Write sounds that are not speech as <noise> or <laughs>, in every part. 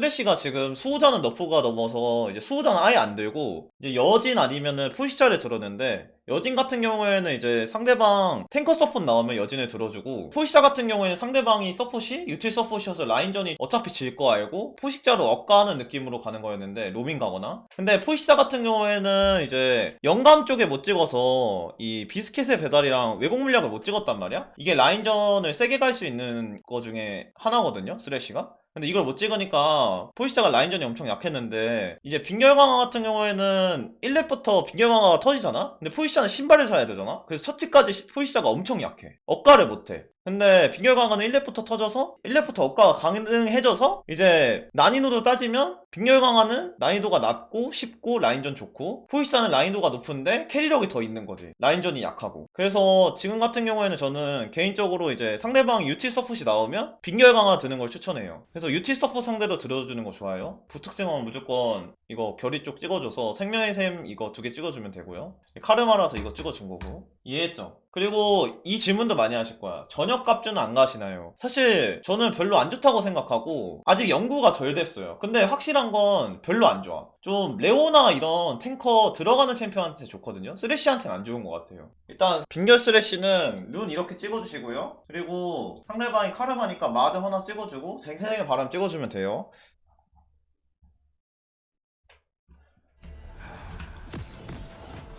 스레시가 지금 수호자는 너프가 넘어서 이제 수호자는 아예 안 들고 이제 여진 아니면은 포시자를 들었는데 여진 같은 경우에는 이제 상대방 탱커 서폿 나오면 여진을 들어주고 포시자 같은 경우에는 상대방이 서폿이 유틸 서폿이어서 라인전이 어차피 질 거 알고 포식자로 억가하는 느낌으로 가는 거였는데 로밍 가거나. 근데 포시자 같은 경우에는 이제 영감 쪽에 못 찍어서 이 비스켓의 배달이랑 왜곡 물약을 못 찍었단 말이야? 이게 라인전을 세게 갈 수 있는 거 중에 하나거든요 스레시가 근데 이걸 못 찍으니까 포시자가 라인전이 엄청 약했는데 이제 빙결 강화 같은 경우에는 1렙부터 빙결 강화가 터지잖아? 근데 포시자는 신발을 사야 되잖아? 그래서 첫 찌까지 포시자가 엄청 약해 억가를 못해 근데 빙결 강화는 1렙부터 터져서 1렙부터 억가가 가능해져서 이제 난이도로 따지면 빙결 강화는 난이도가 낮고 쉽고 라인전 좋고 포시자는 난이도가 높은데 캐리력이 더 있는 거지. 라인전이 약하고. 그래서 지금 같은 경우에는 저는 개인적으로 이제 상대방 유티 서폿이 나오면 빙결 강화 드는 걸 추천해요. 그래서 유티 서폿 상대로 들어주는 거 좋아요. 부특생은 무조건 이거 결이 쪽 찍어줘서 생명의 샘 이거 두 개 찍어주면 되고요. 카르마라서 이거 찍어준 거고 이해했죠? 그리고 이 질문도 많이 하실 거야. 저녁 값주는 안 가시나요? 사실 저는 별로 안 좋다고 생각하고 아직 연구가 덜 됐어요. 근데 확실한 건 별로 안 좋아. 좀 레오나 이런 탱커 들어가는 챔피언한테 좋거든요. 쓰레쉬한테는 안 좋은 것 같아요. 일단 빙결 쓰레쉬는 룬 이렇게 찍어주시고요. 그리고 상대방이 카르마니까 마저 하나 찍어주고 쟁생의 바람 찍어주면 돼요.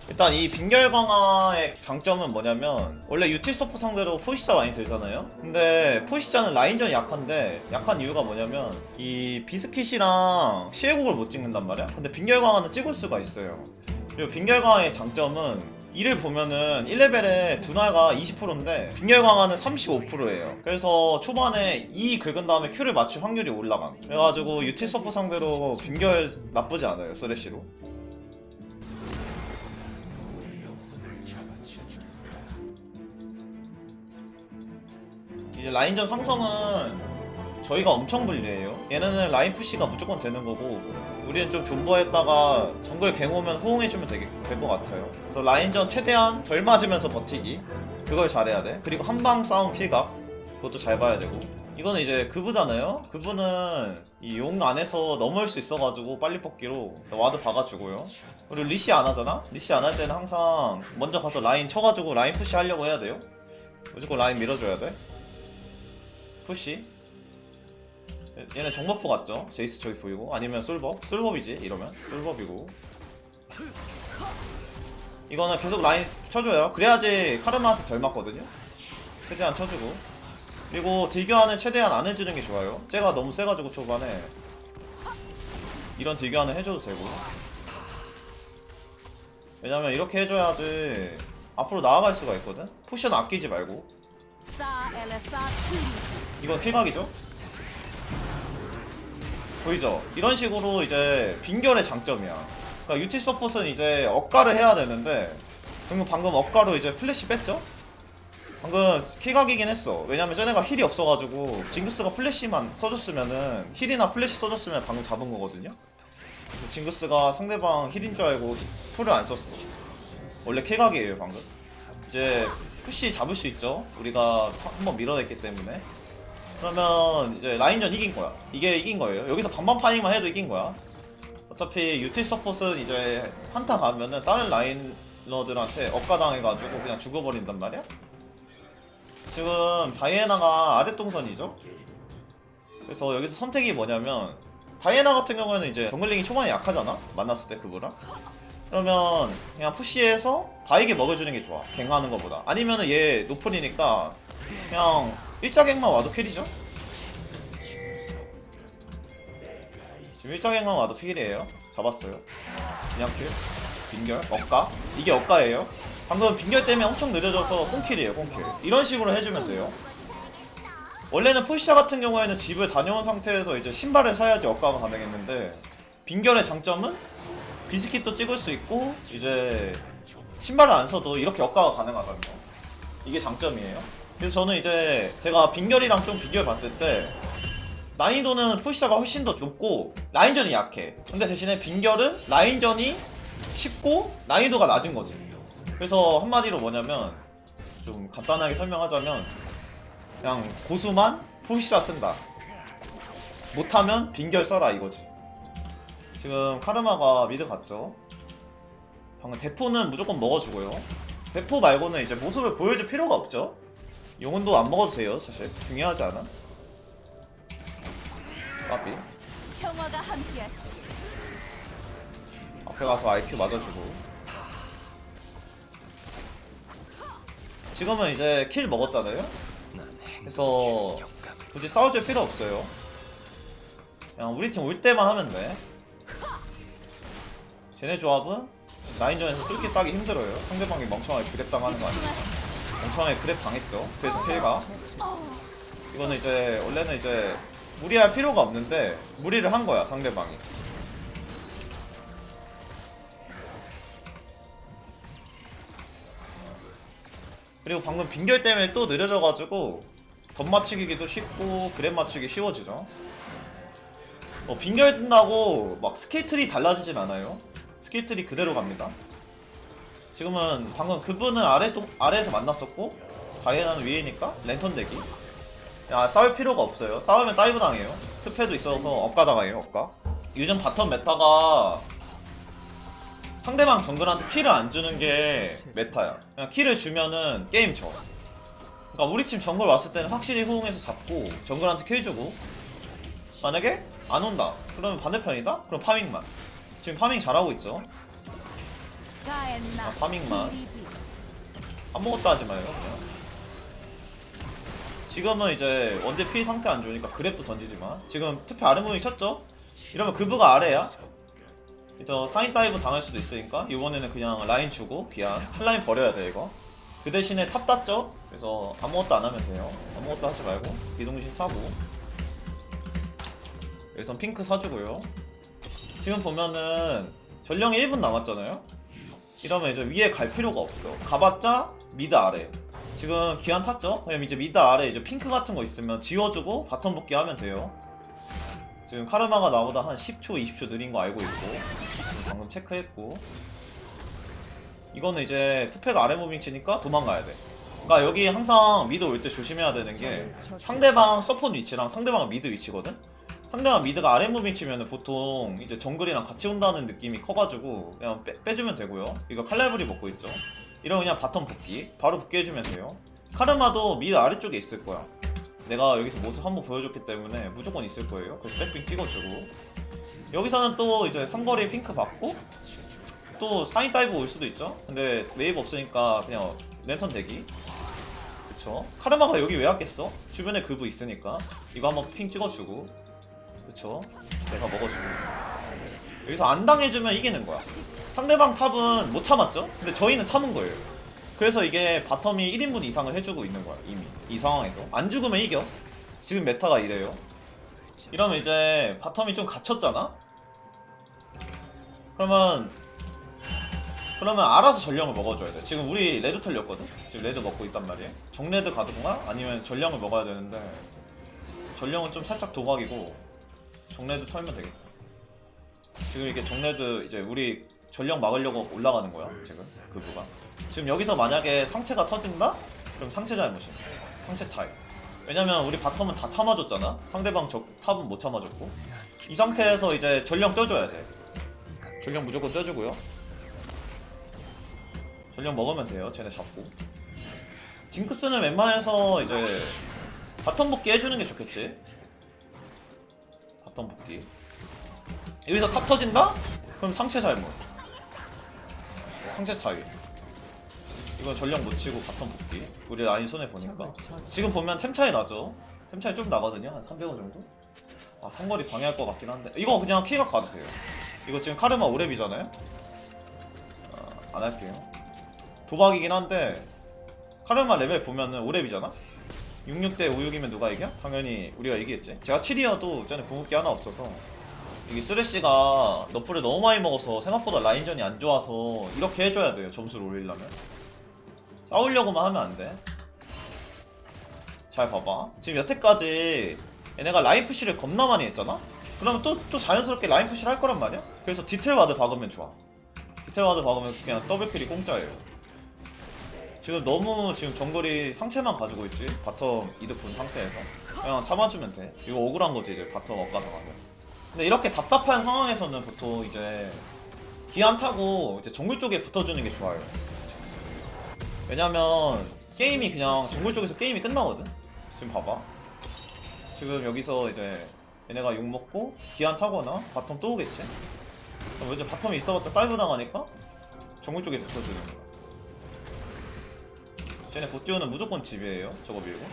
일단 이 빙결 강화의 장점은 뭐냐면 원래 유틸 서포 상대로 포시자 많이 들잖아요 근데 포시자는 라인전이 약한데 약한 이유가 뭐냐면 이 비스킷이랑 시에곡을 못 찍는단 말이야 근데 빙결 강화는 찍을 수가 있어요 그리고 빙결 강화의 장점은 이를 보면은 1레벨에 두나가 20%인데 빙결 강화는 35%예요. 그래서 초반에 E 긁은 다음에 Q를 맞출 확률이 올라가. 그래가지고 유틸 서포 상대로 빙결 나쁘지 않아요. 쓰레쉬로. 이제 라인전 상성은 저희가 엄청 불리해요. 얘네는 라인 푸시가 무조건 되는 거고 우리는 좀 존버했다가 정글 갱 오면 호응해주면 될 것 같아요. 그래서 라인전 최대한 덜 맞으면서 버티기 그걸 잘해야 돼. 그리고 한방 싸움 킬각 그것도 잘 봐야 되고 이거는 이제 그부잖아요. 그부는 이 용 안에서 넘을 수 있어가지고 빨리 뽑기로 와드 박아주고요. 그리고 리시 안 하잖아? 리시 안 할 때는 항상 먼저 가서 라인 쳐가지고 라인 푸시 하려고 해야 돼요. 무조건 라인 밀어줘야 돼. 푸시. 얘- 얘는 정버프 같죠? 제이스 저기 보이고. 아니면 솔버? 솔버이지 이러면? 솔버이고. 이거는 계속 라인 쳐줘요. 그래야지 카르마한테 덜 맞거든요? 최대한 쳐주고. 그리고 딜교환을 최대한 안 해주는 게 좋아요. 쟤가 너무 세가지고 초반에. 이런 딜교환을 해줘도 되고. 왜냐면 이렇게 해줘야지 앞으로 나아갈 수가 있거든? 푸션 아끼지 말고 이건 킬각이죠? 보이죠? 이런 식으로 이제 빙결의 장점이야. 그러니까 유티 서폿은 이제 억가를 해야 되는데 방금 방금 억가로 이제 플래시 뺐죠? 방금 킬각이긴 했어. 왜냐면 쟤네가 힐이 없어가지고 징크스가 플래시만 써줬으면은 힐이나 플래시 써줬으면 방금 잡은 거거든요. 징크스가 상대방 힐인 줄 알고 풀을 안 썼어. 원래 킬각이에요 방금. 이제 푸시 잡을 수 있죠. 우리가 한번 밀어냈기 때문에. 그러면 이제 라인전 이긴 거야. 이게 이긴 거예요. 여기서 반반 파밍만 해도 이긴 거야. 어차피 유틸 서폿은 이제 한타 가면은 다른 라인러들한테 억가당해가지고 그냥 죽어버린단 말이야. 지금 다이애나가 아랫동선이죠. 그래서 여기서 선택이 뭐냐면 다이애나 같은 경우에는 이제 정글링이 초반에 약하잖아. 만났을 때 그거랑. 그러면 그냥 푸시해서 바이게 먹여주는 게 좋아. 갱하는 것보다. 아니면은 얘 노플이니까 그냥 일자 갱만 와도 킬이죠? 지금 일자 갱만 와도 킬이에요. 잡았어요. 그냥 킬. 빙결. 억가. 이게 억가예요. 방금 빙결 때문에 엄청 느려져서 꽁킬이에요. 꽁킬. 이런 식으로 해주면 돼요. 원래는 포시자 같은 경우에는 집을 다녀온 상태에서 이제 신발을 사야지 억가가 가능했는데 빙결의 장점은 비스킷도 찍을 수 있고 이제 신발을 안 써도 이렇게 억가가 가능하다는 거. 이게 장점이에요. 그래서 저는 이제 제가 빙결이랑 좀 비교해 봤을 때 난이도는 포시자가 훨씬 더 높고 라인전이 약해. 근데 대신에 빙결은 라인전이 쉽고 난이도가 낮은 거지. 그래서 한마디로 뭐냐면 좀 간단하게 설명하자면 그냥 고수만 포시자 쓴다. 못하면 빙결 써라 이거지 지금 카르마가 미드 갔죠? 방금 대포는 무조건 먹어주고요. 대포 말고는 이제 모습을 보여줄 필요가 없죠? 용은도 안 먹어도 돼요 사실. 중요하지 않아. 까비. 평화가 함께하시. 앞에 가서 IQ 맞아주고. 지금은 이제 킬 먹었잖아요? 그래서 굳이 싸워줄 필요 없어요. 그냥 우리 팀 올 때만 하면 돼 쟤네 조합은 라인전에서 뚫기 따기 힘들어요. 상대방이 멍청하게 그랩 당하는 거 아니야 멍청하게 그랩 당했죠. 그래서 킬가. 이거는 이제 원래는 이제 무리할 필요가 없는데 무리를 한 거야 상대방이. 그리고 방금 빙결 때문에 또 느려져가지고 덧 맞추기도 쉽고 그랩 맞추기 쉬워지죠. 어, 빙결 뜬다고 막 스킬틀이 달라지진 않아요 스킬틀이 그대로 갑니다 지금은 방금 그분은 아래 또, 아래에서 만났었고 다이애나는 위에니까 랜턴 대기 야 싸울 필요가 없어요 싸우면 다이브 당해요 특패도 있어서 억가 당해요 억가 요즘 바텀 메타가 상대방 정글한테 킬을 안 주는 게 메타야. 그냥 킬을 주면은 게임 져. 그러니까 우리 팀 정글 왔을 때는 확실히 호응해서 잡고 정글한테 킬 주고 만약에 안 온다. 그러면 반대편이다. 그럼 파밍만. 지금 파밍 잘하고 있죠. 아, 파밍만. 아무것도 하지 마요. 그냥. 지금은 이제 원딜 피 상태 안 좋으니까 그랩도 던지지 마. 지금 투표 아래 무빙 쳤죠? 이러면 그브가 아래야. 그래서 사인 다이브 당할 수도 있으니까 이번에는 그냥 라인 주고 귀한 한 라인 버려야 돼 이거. 그 대신에 탑 땄죠? 그래서 아무것도 안 하면 돼요. 아무것도 하지 말고 비동신 사고. 여기선 핑크 사주고요. 지금 보면은 전령이 1분 남았잖아요. 이러면 이제 위에 갈 필요가 없어. 가봤자 미드 아래. 지금 기한 탔죠? 그럼 이제 미드 아래 이제 핑크 같은 거 있으면 지워주고 바텀 복귀 하면 돼요. 지금 카르마가 나보다 한 10초, 20초 느린 거 알고 있고 방금 체크했고 이거는 이제 투팩 아래 무빙 치니까 도망가야 돼. 그러니까 여기 항상 미드 올 때 조심해야 되는 게 상대방 서폿 위치랑 상대방 미드 위치거든. 상대방 미드가 아래 무빙 치면 보통 이제 정글이랑 같이 온다는 느낌이 커가지고 그냥 빼, 빼주면 되고요. 이거 칼날브리 먹고 있죠. 이러면 그냥 바텀 복귀 바로 복귀 해주면 돼요. 카르마도 미드 아래쪽에 있을 거야. 내가 여기서 모습 한번 보여줬기 때문에 무조건 있을 거예요. 그래서 백핑 찍어주고 여기서는 또 이제 삼거리 핑크 받고 또 사인 다이브 올 수도 있죠. 근데 웨이브 없으니까 그냥 랜턴 대기. 그쵸. 카르마가 여기 왜 왔겠어? 주변에 그브 있으니까 이거 한번 핑 찍어주고 그쵸. 내가 먹어주고. 여기서 안 당해주면 이기는 거야. 상대방 탑은 못 참았죠? 근데 저희는 참은 거예요. 그래서 이게 바텀이 1인분 이상을 해주고 있는 거야 이미. 이 상황에서. 안 죽으면 이겨. 지금 메타가 이래요. 이러면 이제 바텀이 좀 갇혔잖아? 그러면 그러면 알아서 전령을 먹어줘야 돼. 지금 우리 레드 털렸거든? 지금 레드 먹고 있단 말이야 정레드 가든가? 아니면 전령을 먹어야 되는데 전령은 좀 살짝 도박이고 정레드 털면 되겠다 지금 이게 정레드 이제 우리 전령 막으려고 올라가는 거야 지금 그부가 지금 여기서 만약에 상체가 터진다? 그럼 상체 잘못이야. 상체 차이. 왜냐면 우리 바텀은 다 참아줬잖아. 상대방 적, 탑은 못 참아줬고. 이 상태에서 이제 전령 떠줘야 돼. 전령 무조건 떠주고요. 전령 먹으면 돼요. 쟤네 잡고. 징크스는 웬만해서 이제 바텀 복귀 해주는 게 좋겠지. 복귀. 여기서 탑 터진다? 그럼 상체 잘못. 상체 차이. 이건 전령 못 치고 바텀 복귀. 우리 라인 손해 보니까. 지금 보면 템 차이 나죠. 템 차이 좀 나거든요. 한 300원 정도. 아 상거리 방해할 것 같긴 한데. 이거 그냥 키각 가도 돼요. 이거 지금 카르마 오랩이잖아요. 아, 안 할게요. 도박이긴 한데 카르마 레벨 보면은 오랩이잖아. 66대 56이면 누가 이겨? 당연히 우리가 이기겠지. 제가 7이어도 쟤는 궁극기 하나 없어서 이게 쓰레쉬가 너프를 너무 많이 먹어서 생각보다 라인전이 안 좋아서 이렇게 해줘야 돼요. 점수를 올리려면. 싸우려고만 하면 안 돼. 잘 봐봐. 지금 여태까지 얘네가 라인 푸시를 겁나 많이 했잖아? 그러면 또, 또 자연스럽게 라인 푸시를 할 거란 말이야? 그래서 디테일 와드 박으면 좋아. 디테일 와드 박으면 그냥 더블킬이 공짜예요. 지금 너무 지금 정글이 상체만 가지고 있지? 바텀 이득 본 상태에서. 그냥 참아주면 돼. 이거 억울한 거지 이제 바텀 엇가 당하면. 근데 이렇게 답답한 상황에서는 보통 이제 기안 타고 이제 정글 쪽에 붙어주는 게 좋아요. 왜냐면 게임이 그냥 정글 쪽에서 게임이 끝나거든? 지금 봐봐. 지금 여기서 이제 얘네가 욕먹고 기안 타거나 바텀 또 오겠지? 이제 바텀이 있어봤자 다이브 당하니까 정글 쪽에 붙어주는 거야 쟤네 보티오는 무조건 집이에요 저거 밀고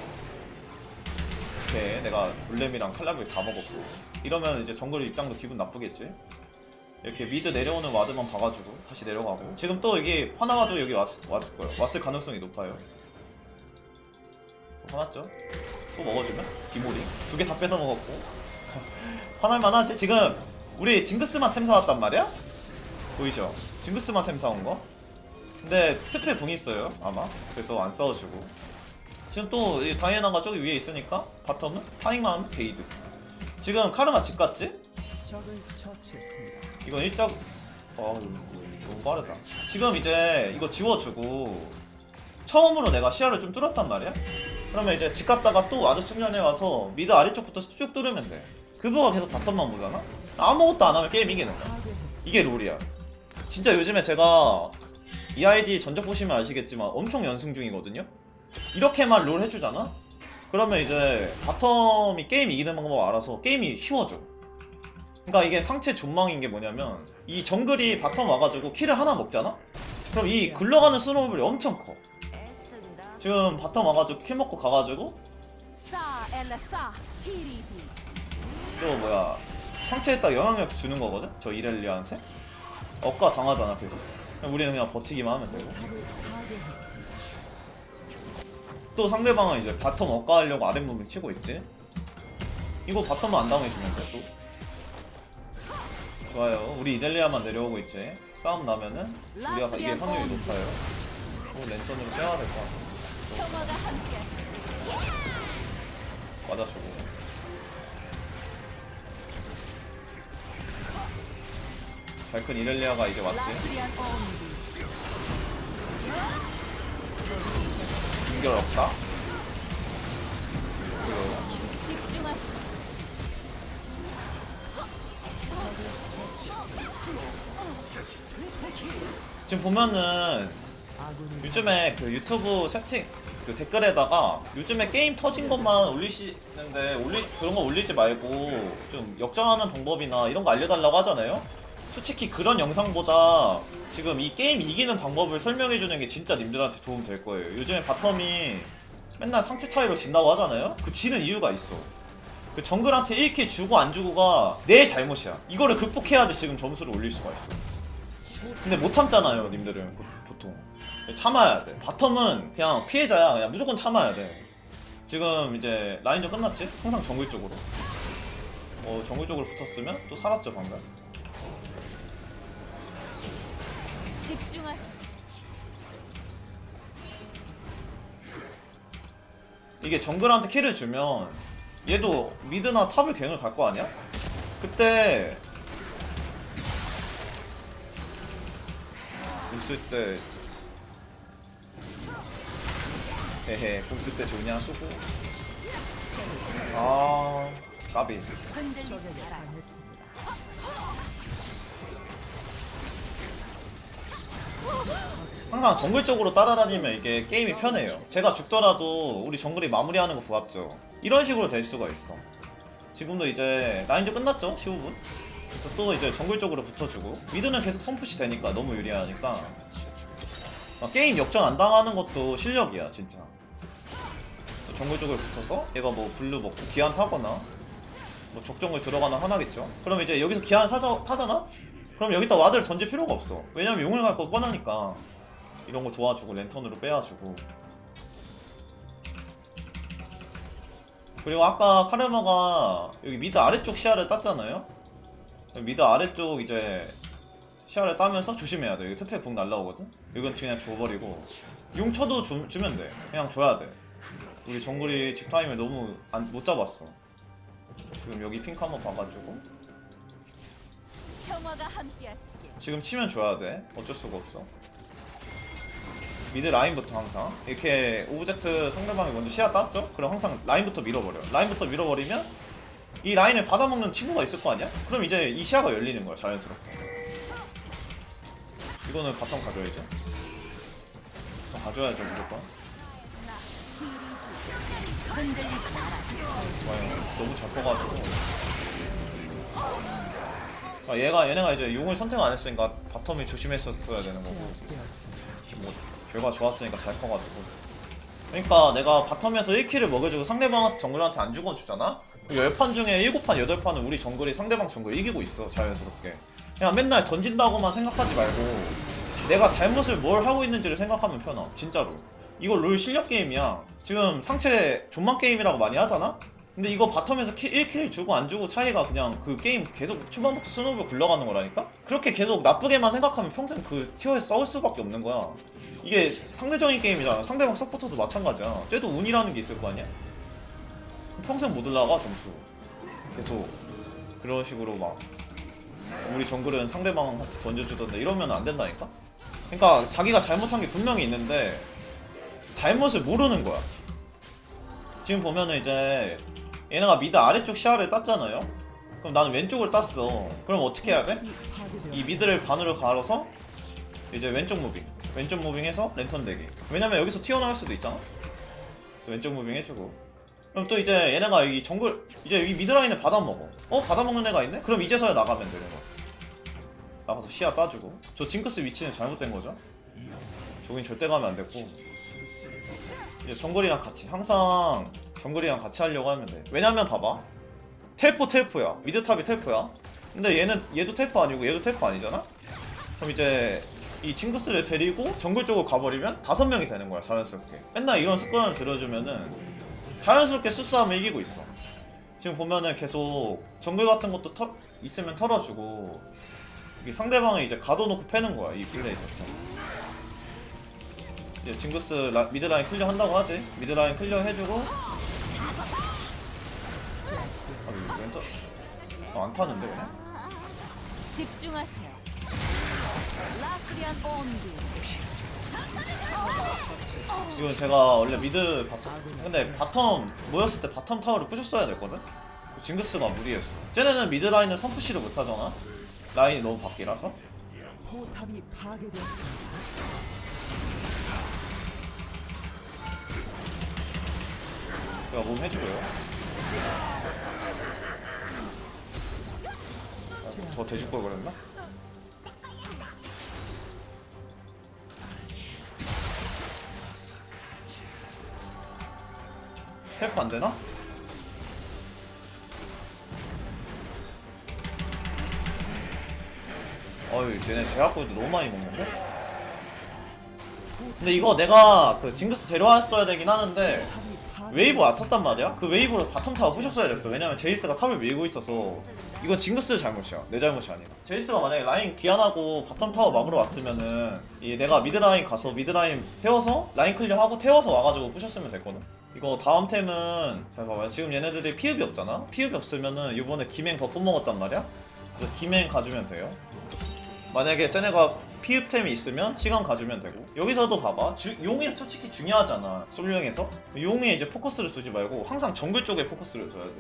오케이 내가 물렘이랑 칼라블 다 먹었고 이러면 이제 정글 입장도 기분 나쁘겠지 이렇게 미드 내려오는 와드만 봐가지고 다시 내려가고 지금 또 이게 화나가지고 여기 왔, 왔을 거예요 왔을 가능성이 높아요 또 화났죠? 또 먹어주면? 기모리 두 개 다 뺏어 먹었고 <laughs> 화날만 하지? 지금 우리 징크스만 템 사왔단 말이야? 보이죠? 징크스만 템 사온 거 근데 특패 궁 있어요 아마. 그래서 안 싸워주고. 지금 또 이 다이애나가 저기 위에 있으니까 바텀은 타잉만 하면 게이드. 지금 카르마 집 갔지? 이건 일작 아 너무 빠르다. 지금 이제 이거 지워주고 처음으로 내가 시야를 좀 뚫었단 말이야? 그러면 이제 집 갔다가 또 와드 충전해 와서 미드 아래쪽부터 쭉 뚫으면 돼. 그거가 계속 바텀만 보잖아? 아무것도 안 하면 게임 이기는 거야. 이게 롤이야. 진짜 요즘에 제가 이 아이디 전적 보시면 아시겠지만 엄청 연승 중이거든요 이렇게만 롤 해주잖아? 그러면 이제 바텀이 게임 이기는 방법 알아서 게임이 쉬워져 그러니까 이게 상체 존망인 게 뭐냐면 이 정글이 바텀 와가지고 킬을 하나 먹잖아? 그럼 이 굴러가는 스노우볼이 엄청 커. 지금 바텀 와가지고 킬 먹고 가가지고. 또 뭐야 상체에 딱 영향력 주는 거거든? 저 이렐리아한테 억가 당하잖아 계속 그럼 우리는 그냥 버티기만 하면 되고. 또 상대방은 이제 바텀 억가하려고 아랫무빙 치고 있지? 이거 바텀만 안 당해주면 돼 또. 좋아요. 우리 이렐리아만 내려오고 있지? 싸움 나면은 우리가 이게 확률이 높아요. 또 랜턴으로 빼야 될 것 같아. 맞아주고 잘큰 이렐리아가 이제 왔지. 인결 없다. 지금 보면은 요즘에 그 유튜브 채팅 그 댓글에다가 요즘에 게임 터진 것만 올리시는데 올리 그런 거 올리지 말고 좀 역전하는 방법이나 이런 거 알려달라고 하잖아요. 솔직히 그런 영상보다 지금 이 게임 이기는 방법을 설명해 주는 게 진짜 님들한테 도움 될 거예요. 요즘에 바텀이 맨날 상체 차이로 진다고 하잖아요. 그 지는 이유가 있어. 그 정글한테 1킬 주고 안 주고가 내 잘못이야. 이거를 극복해야지 지금 점수를 올릴 수가 있어. 근데 못 참잖아요, 님들은 보- 보통. 참아야 돼. 바텀은 그냥 피해자야. 그냥 무조건 참아야 돼. 지금 이제 라인전 끝났지? 항상 정글 쪽으로. 어, 정글 쪽으로 붙었으면 또 살았죠, 방금. 이게 정글한테 킬을 주면 얘도 미드나 탑을 갱을 갈 거 아니야? 그때 공쓸 때 헤헤 공쓸 때 좋냐 쏘고. 아 까비 항상 정글 쪽으로 따라다니면 이게 게임이 편해요. 제가 죽더라도 우리 정글이 마무리하는 거 보았죠. 이런 식으로 될 수가 있어. 지금도 이제 라인전 끝났죠? 15분? 그래서 또 이제 정글 쪽으로 붙어주고 미드는 계속 선푸시 되니까 너무 유리하니까 아, 게임 역전 안 당하는 것도 실력이야 진짜. 정글 쪽으로 붙어서 얘가 뭐 블루 먹고 기한 타거나 뭐 적정글 들어가나 하나겠죠. 그럼 이제 여기서 기한 사자, 타잖아? 그럼 여기다 와드를 던질 필요가 없어. 왜냐면 용을 갈 거 뻔하니까. 이런 거 도와주고 랜턴으로 빼야주고. 그리고 아까 카르마가 여기 미드 아래쪽 시야를 땄잖아요? 미드 아래쪽 이제 시야를 따면서 조심해야 돼 여기 특패 궁 날라오거든? 이건 그냥 줘버리고. 용 쳐도 주, 주면 돼. 그냥 줘야 돼. 우리 정글이 집 타임을 너무 안, 못 잡았어. 지금 여기 핑크 한번 봐가지고. 지금 치면 줘야 돼. 어쩔 수가 없어 미드 라인부터 항상 이렇게 오브젝트 상대방이 먼저 시야 땄죠? 그럼 항상 라인부터 밀어버려 라인부터 밀어버리면 이 라인을 받아먹는 친구가 있을 거 아니야? 그럼 이제 이 시야가 열리는 거야 자연스럽게 이거는 바텀 가져야죠 바텀 가져야죠 무조건. 좋아요 너무 잘 커가지고 아, 얘가 얘네가 이제 용을 선택 안 했으니까 바텀이 조심했었어야 되는 거고. 뭐 결과 좋았으니까 잘 커가지고 그러니까 내가 바텀에서 1킬을 먹여주고 상대방 정글한테 안 죽어주잖아? 10판 중에 7판, 8판은 우리 정글이 상대방 정글 이기고 있어 자연스럽게 그냥 맨날 던진다고만 생각하지 말고 내가 잘못을 뭘 하고 있는지를 생각하면 편하 진짜로 이거 롤 실력 게임이야 지금 상체 존만 게임이라고 많이 하잖아? 근데 이거 바텀에서 킬, 1킬 주고 안 주고 차이가 그냥 그 게임 계속 초반부터 스노우볼 굴러가는 거라니까? 그렇게 계속 나쁘게만 생각하면 평생 그 티어에서 싸울 수밖에 없는 거야 이게 상대적인 게임이잖아 상대방 서포터도 마찬가지야 쟤도 운이라는 게 있을 거 아니야? 평생 못 올라가 점수 계속 그런 식으로 막 우리 정글은 상대방한테 던져주던데 이러면 안 된다니까? 그러니까 자기가 잘못한 게 분명히 있는데 잘못을 모르는 거야 지금 보면은 이제 얘네가 미드 아래쪽 시야를 땄잖아요. 그럼 나는 왼쪽을 땄어. 그럼 어떻게 해야 돼? 이 미드를 반으로 갈아서 이제 왼쪽 무빙. 왼쪽 무빙해서 랜턴 대기. 왜냐면 여기서 튀어나올 수도 있잖아. 그래서 왼쪽 무빙 해주고. 그럼 또 이제 얘네가 이 정글 이제 이 미드라인을 받아먹어. 어? 받아먹는 애가 있네? 그럼 이제서야 나가면 되는 거야 나가서 시야 따주고. 저 징크스 위치는 잘못된 거죠? 저긴 절대 가면 안 됐고 이제 정글이랑 같이 항상 정글이랑 같이 하려고 하면 돼 왜냐면 봐봐. 텔포 텔포야. 미드탑이 텔포야. 근데 얘는 얘도 텔포 아니고 얘도 텔포 아니잖아? 그럼 이제 이 징크스를 데리고 정글 쪽으로 가버리면 다섯 명이 되는 거야 자연스럽게. 맨날 이런 습관을 들여주면은 자연스럽게 수싸움을 이기고 있어. 지금 보면은 계속 정글 같은 것도 터, 있으면 털어주고 상대방을 이제 가둬놓고 패는 거야 이 플레이 자체 이제 징크스 라, 미드라인 클리어 한다고 하지 미드라인 클리어 해주고 아 이거 왼쪽 아, 안 타는데 그냥? 집중하세요. 라스리안 온기. 이건 제가 원래 미드 봤어. 근데 바텀 모였을 때 바텀 타워를 부셨어야 됐거든. 징크스가 무리했어. 쟤네는 미드 라인을 선푸시를 못 하잖아. 라인이 너무 밖이라서. 포탑이 파괴되었습니다. 제가 몸 해주고요. 아, 저 돼지 걸 그랬나? 텔프 안 되나? 어이 쟤네 제약골도 너무 많이 먹는데? 근데 이거 내가 그 징크스 데려왔어야 되긴 하는데. 웨이브 왔었단 말이야? 그 웨이브로 바텀 타워 부셨어야 됐어 왜냐면 제이스가 탑을 밀고 있어서 이건 징크스 잘못이야 내 잘못이 아니라 제이스가 만약에 라인 귀환하고 바텀 타워 막으러 왔으면은 이 내가 미드라인 가서 미드라인 태워서 라인 클리어하고 태워서 와가지고 부셨으면 됐거든 이거 다음 템은 잘 봐봐요 지금 얘네들이 피읍이 없잖아? 피읍이 없으면은 이번에 김행 버프 먹었단 말이야? 그래서 김행 가주면 돼요 만약에 쟤네가 피읍템이 있으면 시간 가주면 되고. 여기서도 봐봐. 주- 용이 솔직히 중요하잖아. 솔룡에서. 용에 이제 포커스를 두지 말고 항상 정글 쪽에 포커스를 둬야 돼.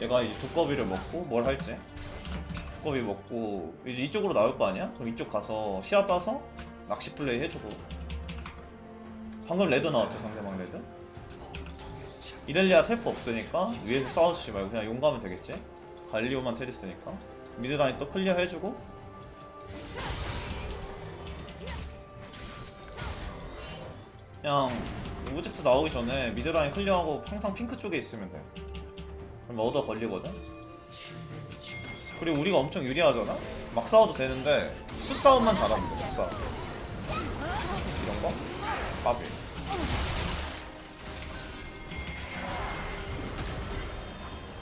얘가 이제 두꺼비를 먹고 뭘 할지. 두꺼비 먹고 이제 이쪽으로 나올 거 아니야? 그럼 이쪽 가서 시야 따서 낚시 플레이 해주고. 방금 레드 나왔죠 상대방 레드? 이렐리아 텔프 없으니까 위에서 싸워주지 말고 그냥 용 가면 되겠지? 갈리오만 테리스니까. 미드라인 또 클리어 해주고 그냥 오브젝트 나오기 전에 미드라인 클리어하고 항상 핑크 쪽에 있으면 돼. 그럼 얻어 걸리거든? 그리고 우리가 엄청 유리하잖아? 막 싸워도 되는데 수싸움만 잘하면 돼, 수싸움. 이런 거? 까비.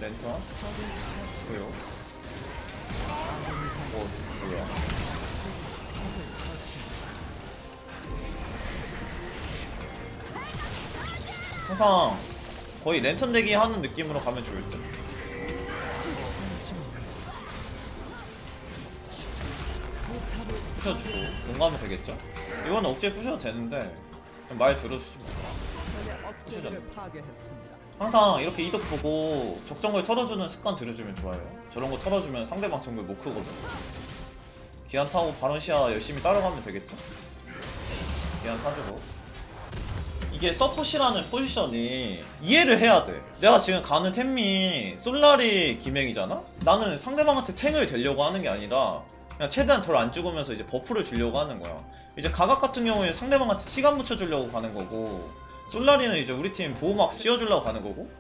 랜턴? 그리고 오, 뭐야. 항상 거의 랜턴 내기 하는 느낌으로 가면 좋을 듯. 부셔주고 용가면 되겠죠? 이거는 억지에 부셔도 되는데 말 들어주시고 적의 업체를 수전. 파괴했습니다. 항상 이렇게 이득 보고 적정글 털어주는 습관 들여주면 좋아요 저런 거 털어주면 상대방 정글 못 크거든 기한 타고 바론 시야 열심히 따라가면 되겠죠 기한 타주고 이게 서폿이라는 포지션이 이해를 해야 돼. 내가 지금 가는 템이 솔라리 기맹이잖아? 나는 상대방한테 탱을 되려고 하는 게 아니라 그냥 최대한 덜 안 죽으면서 이제 버프를 주려고 하는 거야. 이제 가각 같은 경우에 상대방한테 시간 붙여주려고 가는 거고 솔라리는 이제 우리 팀 보호막 씌워주려고 가는 거고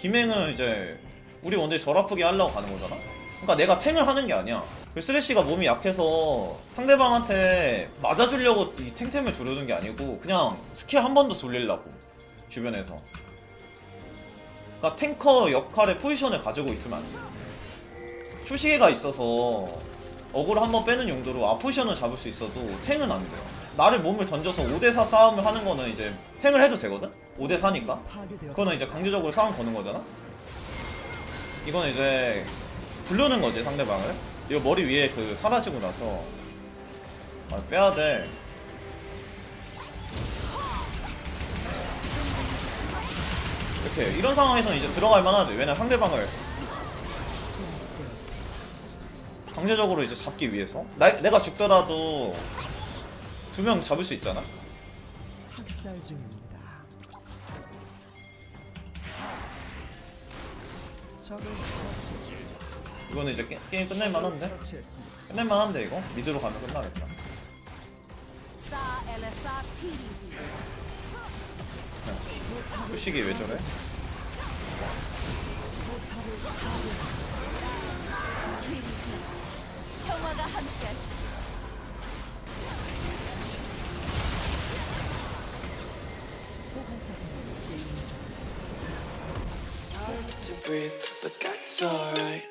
김행은 이제 우리 원딜 덜 아프게 하려고 가는 거잖아? 그러니까 내가 탱을 하는 게 아니야 그 쓰레쉬가 몸이 약해서 상대방한테 맞아주려고 이 탱템을 두르는 게 아니고 그냥 스킬 한 번 더 돌리려고 주변에서 그러니까 탱커 역할의 포지션을 가지고 있으면 안돼 휴식기가 있어서 어그로 한 번 빼는 용도로 아포지션을 잡을 수 있어도 탱은 안 돼요 나를 몸을 던져서 5대4 싸움을 하는 거는 이제 탱을 해도 되거든? 5대4니까 파괴되었습니다. 그거는 이제 강제적으로 싸움 거는 거잖아? 이거는 이제 부르는 거지 상대방을 이거 머리 위에 그 사라지고 나서 아, 빼야 돼 이렇게 이런 상황에서는 이제 들어갈 만하지 왜냐면 상대방을. 강제적으로 이제 잡기 위해서 나, 내가 죽더라도 두 명 잡을 수 있잖아 학살 중입니다. 적을 처치했습니다. 이거는 이제 게, 게임 끝낼 만 한데 처치했습니다. 끝낼 만 한데 이거 미드로 가면 끝나겠다. 표식이 왜 저래? 평화가 게임을 to breathe, but that's alright.